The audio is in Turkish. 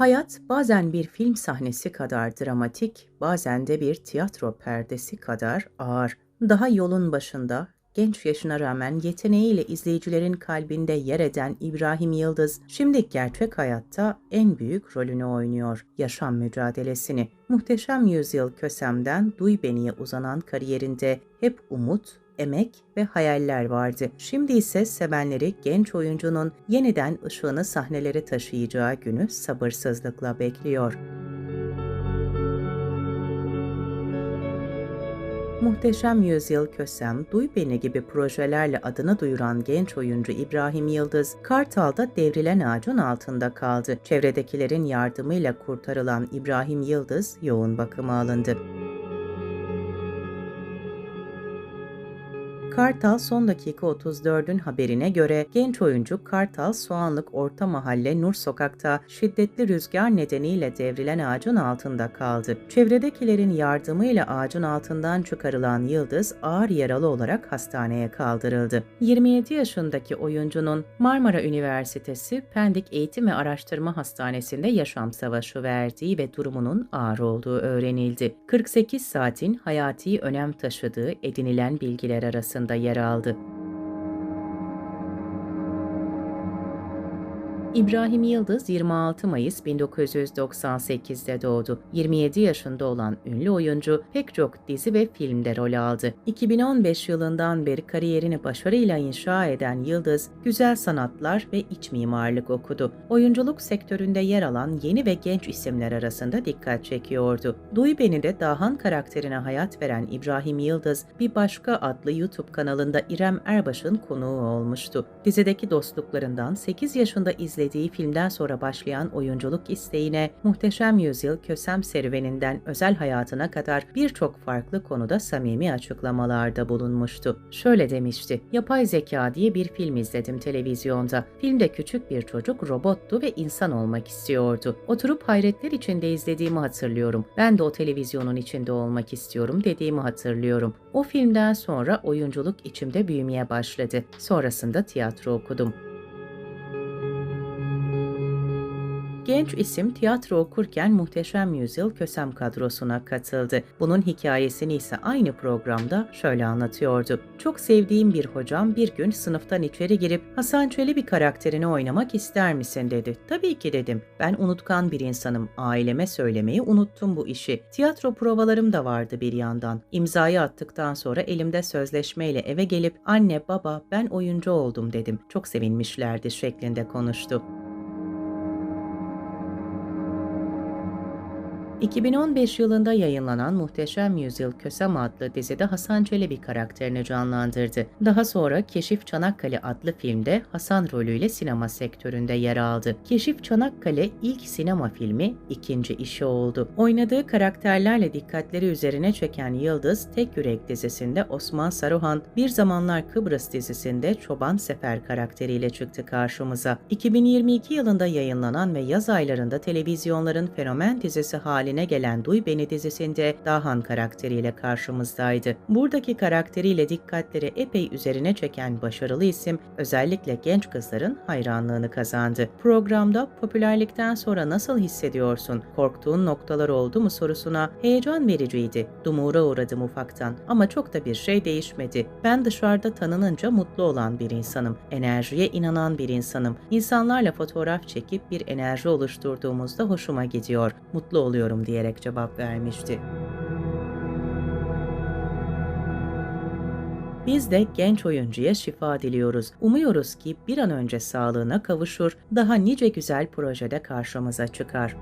Hayat bazen bir film sahnesi kadar dramatik, bazen de bir tiyatro perdesi kadar ağır. Daha yolun başında, genç yaşına rağmen yeteneğiyle izleyicilerin kalbinde yer eden İbrahim Yıldız, şimdi gerçek hayatta en büyük rolünü oynuyor, yaşam mücadelesini. Muhteşem Yüzyıl Kösem'den Duy Beni'ye uzanan kariyerinde hep umut, emek ve hayaller vardı. Şimdi ise sevenleri genç oyuncunun yeniden ışığını sahnelere taşıyacağı günü sabırsızlıkla bekliyor. Muhteşem Yüzyıl Kösem, Duy Beni gibi projelerle adını duyuran genç oyuncu İbrahim Yıldız, Kartal'da devrilen ağacın altında kaldı. Çevredekilerin yardımıyla kurtarılan İbrahim Yıldız yoğun bakıma alındı. Kartal son dakika 34'ün haberine göre genç oyuncu Kartal Soğanlık Orta Mahalle Nur Sokak'ta şiddetli rüzgar nedeniyle devrilen ağacın altında kaldı. Çevredekilerin yardımıyla ağacın altından çıkarılan Yıldız ağır yaralı olarak hastaneye kaldırıldı. 27 yaşındaki oyuncunun Marmara Üniversitesi Pendik Eğitim ve Araştırma Hastanesi'nde yaşam savaşı verdiği ve durumunun ağır olduğu öğrenildi. 48 saatin hayati önem taşıdığı edinilen bilgiler arasında yer aldı. İbrahim Yıldız 26 Mayıs 1998'de doğdu. 27 yaşında olan ünlü oyuncu pek çok dizi ve filmde rol aldı. 2015 yılından beri kariyerini başarıyla inşa eden Yıldız, güzel sanatlar ve iç mimarlık okudu. Oyunculuk sektöründe yer alan yeni ve genç isimler arasında dikkat çekiyordu. Duy Beni de Dahan karakterine hayat veren İbrahim Yıldız, Bir Başka adlı YouTube kanalında İrem Erbaş'ın konuğu olmuştu. Dizideki dostluklarından 8 yaşında izlediği izlediği filmden sonra başlayan oyunculuk isteğine Muhteşem Yüzyıl Kösem serüveninden özel hayatına kadar birçok farklı konuda samimi açıklamalarda bulunmuştu. Şöyle demişti, yapay zeka diye bir film izledim televizyonda. Filmde küçük bir çocuk robottu ve insan olmak istiyordu. Oturup hayretler içinde izlediğimi hatırlıyorum. Ben de o televizyonun içinde olmak istiyorum dediğimi hatırlıyorum. O filmden sonra oyunculuk içimde büyümeye başladı. Sonrasında tiyatro okudum. Genç isim tiyatro okurken Muhteşem Yüzyıl Kösem kadrosuna katıldı. Bunun hikayesini ise aynı programda şöyle anlatıyordu. Çok sevdiğim bir hocam bir gün sınıftan içeri girip Hasan Çelebi karakterini oynamak ister misin dedi. Tabii ki dedim. Ben unutkan bir insanım. Aileme söylemeyi unuttum bu işi. Tiyatro provalarım da vardı bir yandan. İmzayı attıktan sonra elimde sözleşmeyle eve gelip anne baba ben oyuncu oldum dedim. Çok sevinmişlerdi şeklinde konuştu. 2015 yılında yayınlanan Muhteşem Yüzyıl Kösem adlı dizide Hasan Çelebi karakterini canlandırdı. Daha sonra Keşif Çanakkale adlı filmde Hasan rolüyle sinema sektöründe yer aldı. Keşif Çanakkale ilk sinema filmi, ikinci işi oldu. Oynadığı karakterlerle dikkatleri üzerine çeken Yıldız, Tek Yürek dizisinde Osman Saruhan, Bir Zamanlar Kıbrıs dizisinde Çoban Sefer karakteriyle çıktı karşımıza. 2022 yılında yayınlanan ve yaz aylarında televizyonların fenomen dizisi hali haline gelen Duy Beni dizisinde Dahan karakteriyle karşımızdaydı. Buradaki karakteriyle dikkatleri epey üzerine çeken başarılı isim özellikle genç kızların hayranlığını kazandı. Programda popülerlikten sonra nasıl hissediyorsun, korktuğun noktalar oldu mu sorusuna heyecan vericiydi. Dumura uğradım ufaktan ama çok da bir şey değişmedi. Ben dışarıda tanınınca mutlu olan bir insanım. Enerjiye inanan bir insanım. İnsanlarla fotoğraf çekip bir enerji oluşturduğumuzda hoşuma gidiyor. Mutlu oluyorum istiyorum diyerek cevap vermişti. Biz de genç oyuncuya şifa diliyoruz. Umuyoruz ki bir an önce sağlığına kavuşur, daha nice güzel projede karşımıza çıkar.